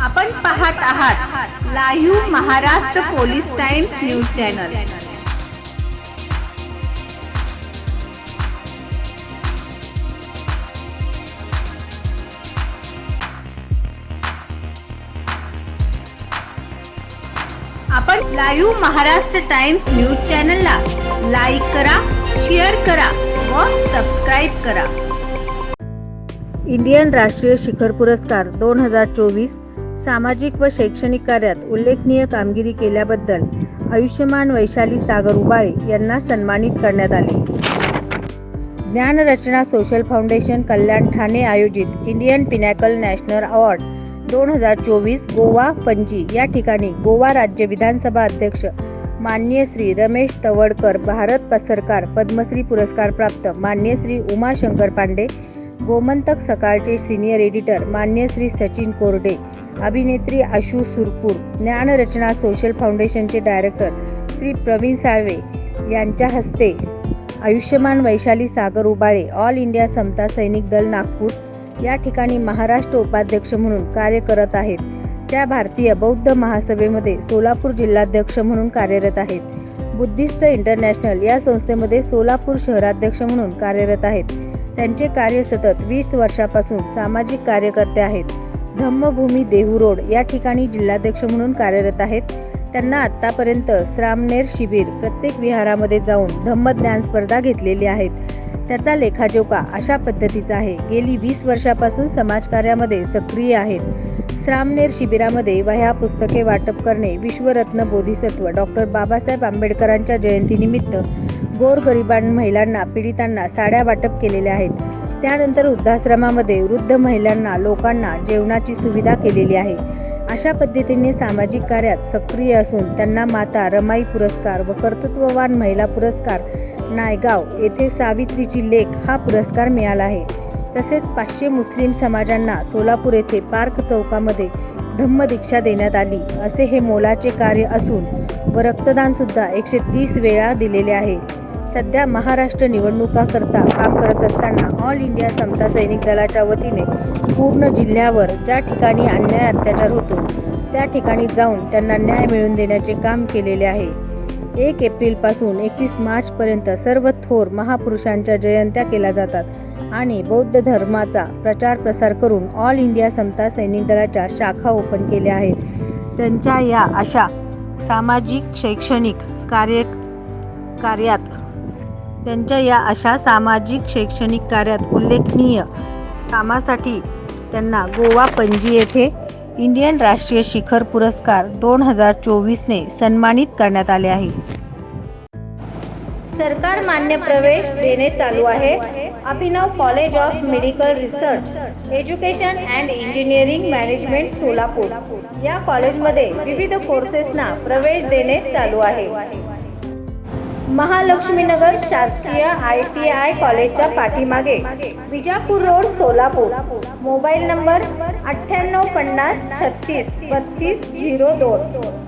आपण पाहत आहात live Maharashtra police times news channel. आपण लाईव्ह महाराष्ट्र टाइम्स न्यूज चॅनलला लाईक करा शेअर करा व सबस्क्राईब करा. इंडियन राष्ट्रीय शिखर पुरस्कार दोन हजार चोवीस सामाजिक व शैक्षणिक कार्यात उल्लेखनीय कामगिरी केल्याबद्दल आयुष्यमान वैशाली सागर उबाळे यांना सन्मानित करण्यात आले. ज्ञानरचना सोशल फाउंडेशन कल्याण ठाणे आयोजित इंडियन पिनॅकल नॅशनल अवॉर्ड दोन हजार चोवीस गोवा पणजी या ठिकाणी गोवा राज्य विधानसभा अध्यक्ष मान्य श्री रमेश तवडकर भारत सरकार पद्मश्री पुरस्कार प्राप्त मान्य श्री उमाशंकर पांडे गोमंतक सकाळचे सिनियर एडिटर मान्य श्री सचिन कोरडे अभिनेत्री आशू सुरपूर ज्ञानरचना सोशल फाउंडेशनचे डायरेक्टर श्री प्रवीण साळवे यांच्या हस्ते आयुष्यमान वैशाली सागर उबाळे ऑल इंडिया समता सैनिक दल नागपूर या ठिकाणी महाराष्ट्र उपाध्यक्ष म्हणून कार्य करत आहेत. त्या भारतीय बौद्ध महासभेमध्ये सोलापूर जिल्हाध्यक्ष म्हणून कार्यरत आहेत. बुद्धिस्ट इंटरनॅशनल या संस्थेमध्ये सोलापूर शहराध्यक्ष म्हणून कार्यरत आहेत. त्यांचे कार्य सतत वीस वर्षापासून सामाजिक कार्यकर्ते आहेत. धम्मभूमी देहू रोड या ठिकाणी जिल्हाध्यक्ष म्हणून कार्यरत आहेत. त्यांना आत्तापर्यंत श्रामनेर शिबिर प्रत्येक विहारामध्ये जाऊन धम्मज्ञान स्पर्धा घेतलेली आहेत. त्याचा लेखाजोखा अशा पद्धतीचा आहे. गेली वीस वर्षापासून समाजकार्यामध्ये सक्रिय आहेत. श्रामनेर शिबिरामध्ये वह्या पुस्तके वाटप करणे विश्वरत्न बोधिसत्व डॉक्टर बाबासाहेब आंबेडकरांच्या जयंतीनिमित्त गोरगरिबां महिलांना पीडितांना साड्या वाटप केलेल्या आहेत. त्यानंतर वृद्धाश्रमामध्ये वृद्ध महिलांना लोकांना जेवणाची सुविधा केलेली आहे. अशा पद्धतीने सामाजिक कार्यात सक्रिय असून त्यांना माता रमाई पुरस्कार व कर्तृत्ववान महिला पुरस्कार नायगाव येथे सावित्रीची लेख हा पुरस्कार मिळाला आहे. तसेच पाचशे मुस्लिम समाजांना सोलापूर येथे पार्क चौकामध्ये धम्मदीक्षा देण्यात आली. असे हे मोलाचे कार्य असून व रक्तदान सुद्धा एकशे तीस वेळा दिलेले आहे. सध्या महाराष्ट्र निवडणुकाकरता काम करत असताना ऑल इंडिया समता सैनिक दलाच्या वतीने पूर्ण जिल्ह्यावर ज्या ठिकाणी अन्याय अत्याचार होतो त्या ठिकाणी जाऊन त्यांना न्याय मिळवून देण्याचे काम केलेले आहे. एक एप्रिलपासून एकतीस मार्चपर्यंत सर्व थोर महापुरुषांच्या जयंत्या केल्या जातात आणि बौद्ध धर्माचा प्रचार प्रसार करून ऑल इंडिया समता सैनिक दलाच्या शाखा ओपन केल्या आहेत. त्यांच्या या अशा सामाजिक शैक्षणिक कार्य कार्यात त्यांच्या या अशा सामाजिक शैक्षणिक कार्यात उल्लेखनीय कामासाठी त्यांना गोवा पणजी येथे इंडियन राष्ट्रीय शिखर पुरस्कार दोन हजार चोवीसने सन्मानित करण्यात आले आहे. सरकार मान्य प्रवेश देणे चालू आहे. Abhinav college of medical research education and engineering management Solapur. या कॉलेजमध्ये विविध कोर्सेसना प्रवेश देणे चालू आहे. महालक्ष्मीनगर शासकीय आय टी आय कॉलेजच्या पाठीमागे. Vijapur road Solapur. Mobile number अठ्ठ्याण्णव पन्नास छत्तीस बत्तीस झिरो दोन.